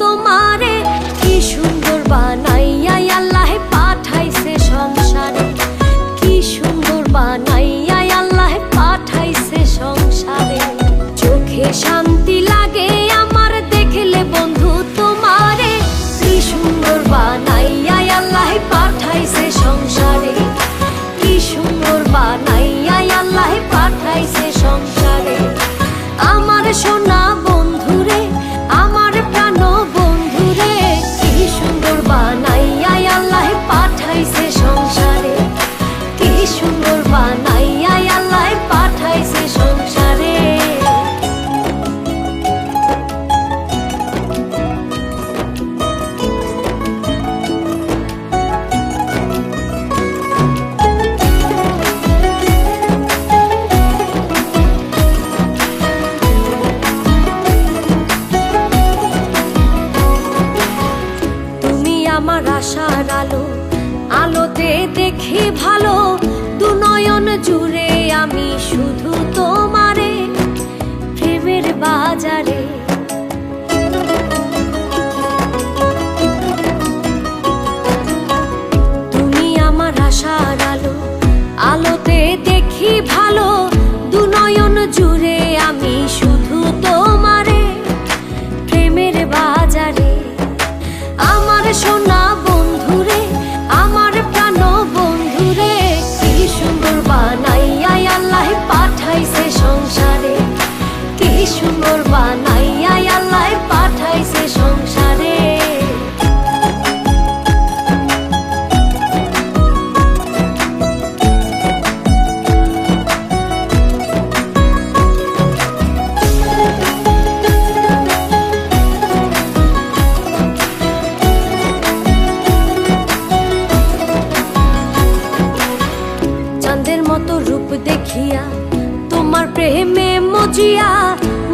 তোমারে, কি সুন্দর বানাইয়া আল্লাহে পাঠাইছে সংসারে। কি সুন্দর বানাইয়া আল্লাহে পাঠাইছে সংসারে। চোখে সামনে সুন্দর বানাইয়া আল্লাহ পাঠাইছে সংসারে। মতো রূপ দেখিয়া তোমার প্রেমে মজিয়া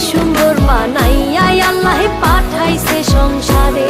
সুন্দর বানাইয়া আল্লাহ পাঠাইছে সংসারে।